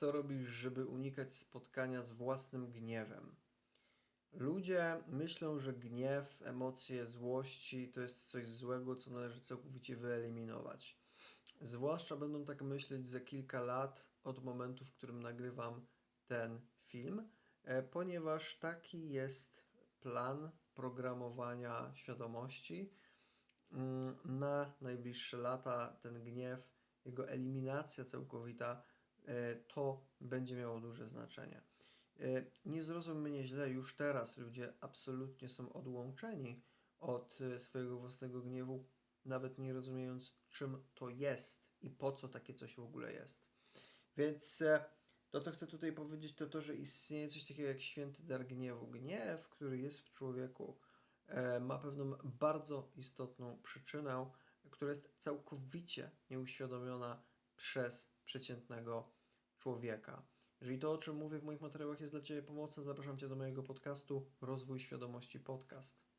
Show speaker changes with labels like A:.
A: Co robisz, żeby unikać spotkania z własnym gniewem? Ludzie myślą, że gniew, emocje złości to jest coś złego, co należy całkowicie wyeliminować. Zwłaszcza będą tak myśleć za kilka lat od momentu, w którym nagrywam ten film, e, ponieważ taki jest plan programowania świadomości. Mm, Na najbliższe lata ten gniew, jego eliminacja całkowita, to będzie miało duże znaczenie. E, Nie zrozum mnie źle, już teraz ludzie absolutnie są odłączeni od e, swojego własnego gniewu, nawet nie rozumiejąc, czym to jest i po co takie coś w ogóle jest. Więc e, to, co chcę tutaj powiedzieć, to to, że istnieje coś takiego jak święty dar gniewu. Gniew, który jest w człowieku, e, ma pewną bardzo istotną przyczynę, która jest całkowicie nieuświadomiona przez przeciętnego człowieka. Jeżeli to, o czym mówię w moich materiałach, jest dla Ciebie pomocne, zapraszam Cię do mojego podcastu Rozwój Świadomości Podcast.